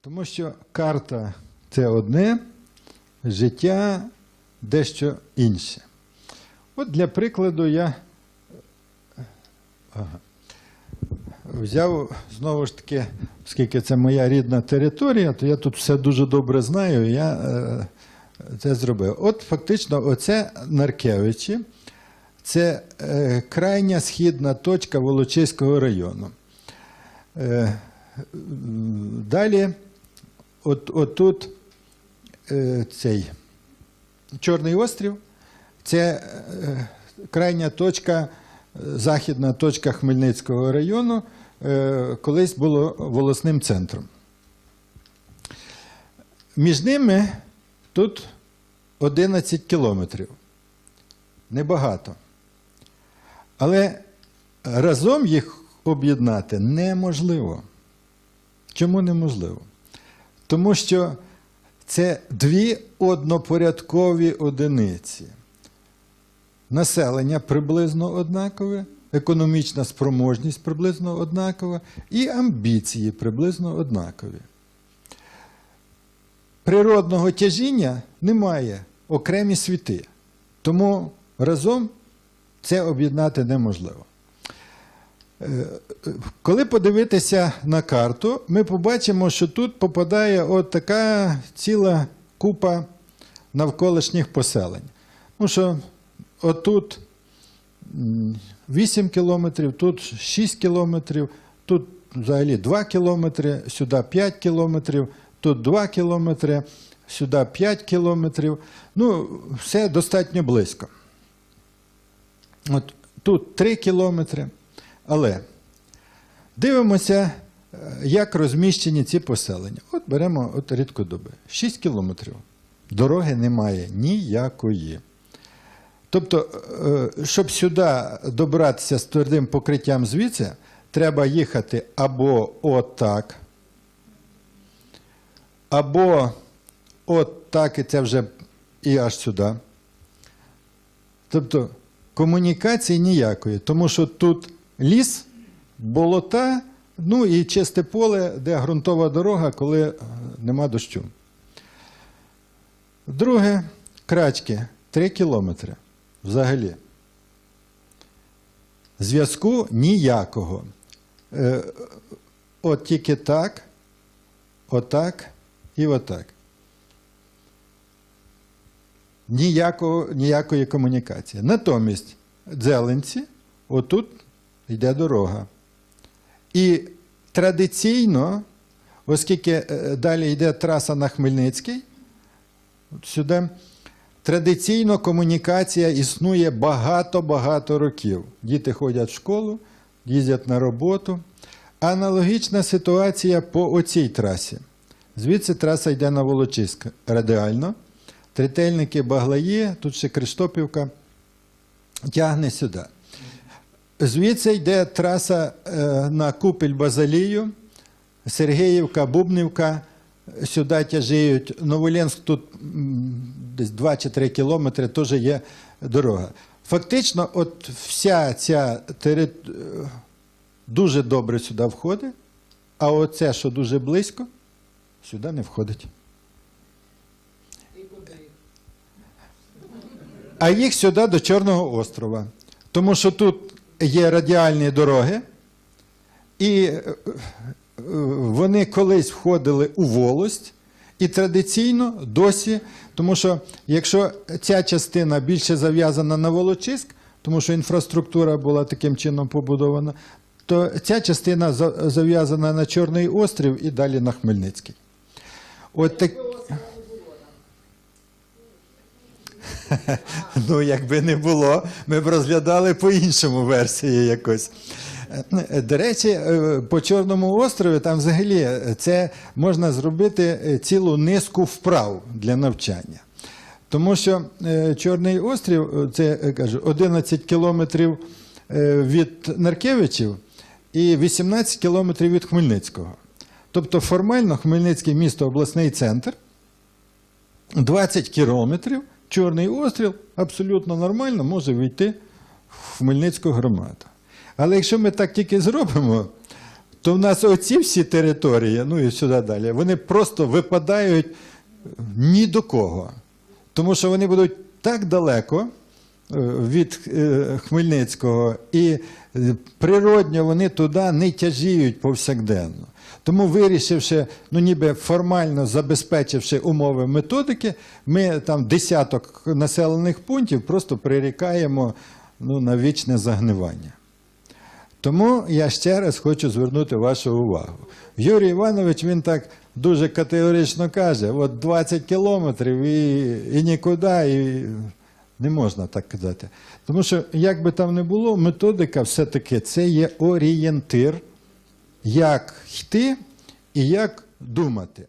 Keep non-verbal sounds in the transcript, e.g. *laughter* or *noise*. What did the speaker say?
Тому що карта це одне, життя дещо інше. От для прикладу я ага, взяв знову ж таки, оскільки це моя рідна територія, то я тут все дуже добре знаю, і я е, це зробив. От фактично, оце Наркевичі, це е, крайня східна точка Волочиського району. Е, Далі, от, отут е, цей Чорний острів, це е, крайня точка, е, західна точка Хмельницького району, колись було волосним центром. Між ними тут 11 кілометрів. Небагато. Але разом їх об'єднати неможливо. Чому неможливо? Тому що це дві однопорядкові одиниці. Населення приблизно однакове, економічна спроможність приблизно однакова, і амбіції приблизно однакові. Природного тяжіння немає, окремі світи. Тому разом це об'єднати неможливо. Е, Коли подивитися на карту, ми побачимо, що тут попадає от така ціла купа навколишніх поселень. Ну що отут 8 кілометрів, тут 6 кілометрів, тут взагалі 2 кілометри, сюди 5 кілометрів, тут 2 кілометри, сюди 5 кілометрів. Ну, все достатньо близько. От тут 3 кілометри. Але дивимося, е, як розміщені ці поселення. От беремо от рідкодоби. 6 кілометрів. Дороги немає ніякої. Тобто, е, щоб сюди добратися з твердим покриттям звідси, треба їхати або отак, або от так, і це вже і аж сюди. Тобто комунікації ніякої, тому що тут ліс, болота, ну і чисте поле, де ґрунтова дорога, коли е, нема дощу. Друге, крачки 3 кілометри взагалі. Зв'язку ніякого. Е, От тільки так, отак і отак. Ніякого, ніякої комунікації. Натомість Дзеленці, отут йде дорога. І традиційно, оскільки е, далі йде траса на Хмельницький, сюди, традиційно комунікація існує багато-багато років. Діти ходять в школу, їздять на роботу. Аналогічна ситуація по оцій трасі. Звідси траса йде на Волочиськ радіально. Трительники Баглаї, тут ще Криштопівка, тягне сюди. Звідси йде траса е, на Купель Базалію, Сергіївка, Бубнівка, сюди тяжіють. Новоленськ тут десь 2 чи 3 кілометри теж є дорога. Фактично, от вся ця територія дуже добре сюди входить, а оце, що дуже близько, сюди не входить. а їх сюди до Чорного острова. Тому що тут є радіальні дороги, і е, е, вони колись входили у волость, і традиційно досі, тому що якщо ця частина більше зав'язана на Волочиськ, тому що інфраструктура була таким чином побудована, то ця частина зав'язана на Чорний острів і далі на Хмельницький. От так... *laughs* Ну, якби не було, ми б розглядали по-іншому версії якось. Е, До речі, е, по Чорному острові там взагалі е, це можна зробити цілу низку вправ для навчання. Тому що Чорний острів, це е, кажу, 11 кілометрів від Наркевичів і 18 кілометрів від Хмельницького. Тобто формально Хмельницький місто обласний центр. 20 кілометрів Чорний остріл абсолютно нормально може війти в Хмельницьку громаду. Але якщо ми так тільки зробимо, то в нас оці всі території, ну і сюди далі, вони просто випадають ні до кого. Тому що вони будуть так далеко від е, Хмельницького, і природньо вони туди не тяжіють повсякденно. Тому, вирішивши, ну ніби формально забезпечивши умови методики, ми там десяток населених пунктів просто прирікаємо ну, на вічне загнивання. Тому я ще раз хочу звернути вашу увагу. Юрій Іванович він так дуже категорично каже: от 20 кілометрів і, і нікуди, і не можна так казати. Тому що, як би там не було, методика все-таки це є орієнтир, як йти і як думати.